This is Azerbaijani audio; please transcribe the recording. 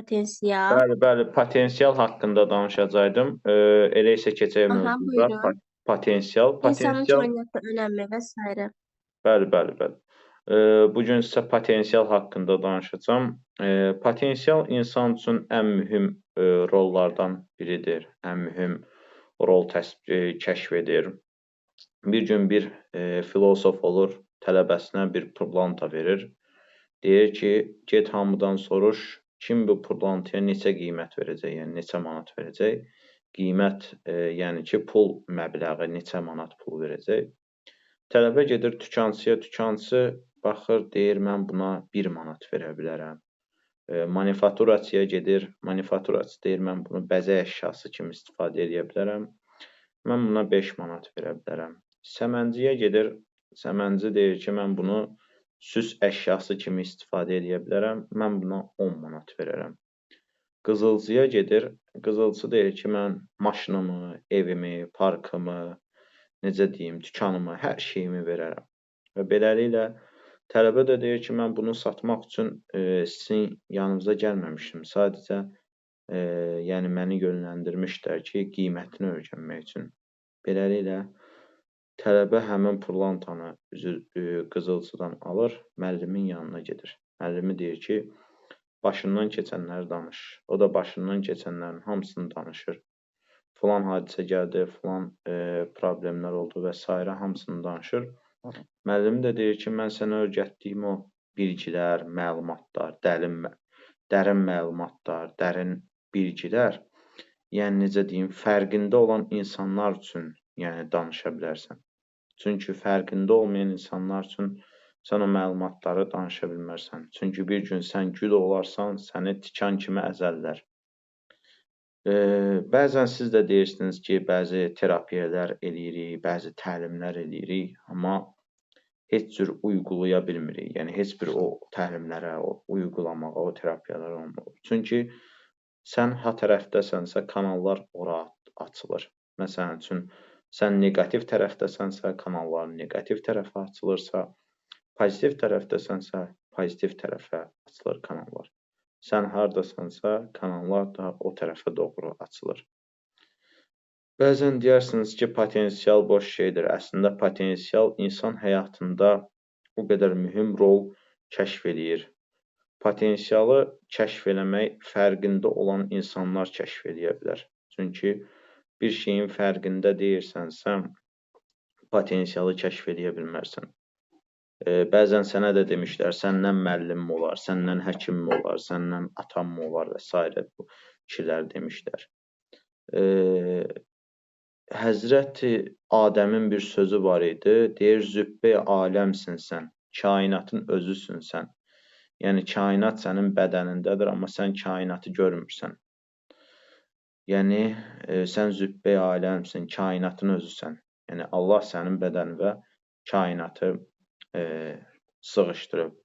potensial. Bəli, bəli, potensial haqqında danışacaqdım. E, elə isə keçək buyurun. Pa- Potensial, İnsanın potensial. kainatı önemli vesaire. Bəli, bəli, bəli. E, bu gün sizə potensial haqqında danışacağam. E, potensial insan üçün ən mühüm e, rollardan biridir. Ən mühüm rol təsbit e, kəşf edir. Bir gün bir e, filosof olur, tələbəsinə bir pırlanta verir. Deyir ki, get hamıdan soruş, kim bu pırlantaya neçə qiymət verəcək, yəni neçə manat verəcək? Qiymət, e, yəni ki, pul məbləği neçə manat pul verəcək? Tələbə gedir dükançıya, dükançı baxır, deyir mən buna 1 manat verə bilərəm. E, manifaturacıya gedir, manifaturacı deyir mən bunu bəzək əşyası kimi istifadə edə bilərəm. Mən buna 5 manat verə bilərəm. Səmənciyə gedir, səmənci deyir ki, mən bunu süs əşyası kimi istifadə edə bilərəm. Mən buna 10 manat verərəm. Qızılcıya gedir, qızılcı deyir ki, mən maşınımı, evimi, parkımı, necə deyim, dükanımı, hər şeyimi verərəm. Və beləliklə tələbə də deyir ki, mən bunu satmaq üçün e, sizin yanınıza gəlməmişdim. Sadəcə e, yəni məni yönləndirmişdilər ki, qiymətini öyrənmək üçün. Beləliklə tələbə həmin pırlantanı üzü e, qızılcıdan alır, müəllimin yanına gedir. Müəllimi deyir ki, başından keçənləri danış. O da başından keçənlərin hamısını danışır. Filan hadisə gəldi, filan e, problemlər oldu və s. hamısını danışır. Müəllim də deyir ki, mən sənə öyrətdiyim o bilgilər, məlumatlar, dərin dərin məlumatlar, dərin bilgilər, yəni necə deyim, fərqində olan insanlar üçün, yəni danışa bilərsən. Çünki fərqində olmayan insanlar üçün sən o məlumatları danışa bilmərsən. Çünki bir gün sən gül olarsan, səni tikan kimi əzərlər. Eee, bəzən siz də deyirsiniz ki, bəzi terapiyalar eləyirik, bəzi təlimlər eləyirik, amma heç cür uygulaya bilmirik. Yəni heç bir o təlimlərə, o uygulamağa, o terapiyalara olmur. Çünki sən ha tərəfdəsənsə, kanallar ora açılır. Məsələn üçün, sən neqativ tərəfdəsənsə, kanallar neqativ tərəfə açılırsa, pozitiv tərəfdəsənsə, pozitiv tərəfə açılır kanallar. Sən hardasansa, kanallar da o tərəfə doğru açılır. Bəzən deyirsiniz ki, potensial boş şeydir. Əslində potensial insan həyatında o qədər mühüm rol kəşf eləyir. Potensialı kəşf eləmək fərqində olan insanlar kəşf eləyə bilər. Çünki bir şeyin fərqində deyilsənsə, potensialı kəşf eləyə bilmərsən. Eee, bəzən sənə də demişlər, səndən müəllim olar, səndən həkim olar, səndən atam olar və s. bu kişilər demişlər. Eee, Həzrəti Adəmin bir sözü var idi. Deyir, zübbə aləmsin sən, kainatın özüsün sən. Yəni kainat sənin bədənindədir, amma sən kainatı görmürsən. Yəni e, sən zübbə aləmsin, kainatın özüsən. Yəni Allah sənin bədənində kainatı e, sığışdırıb.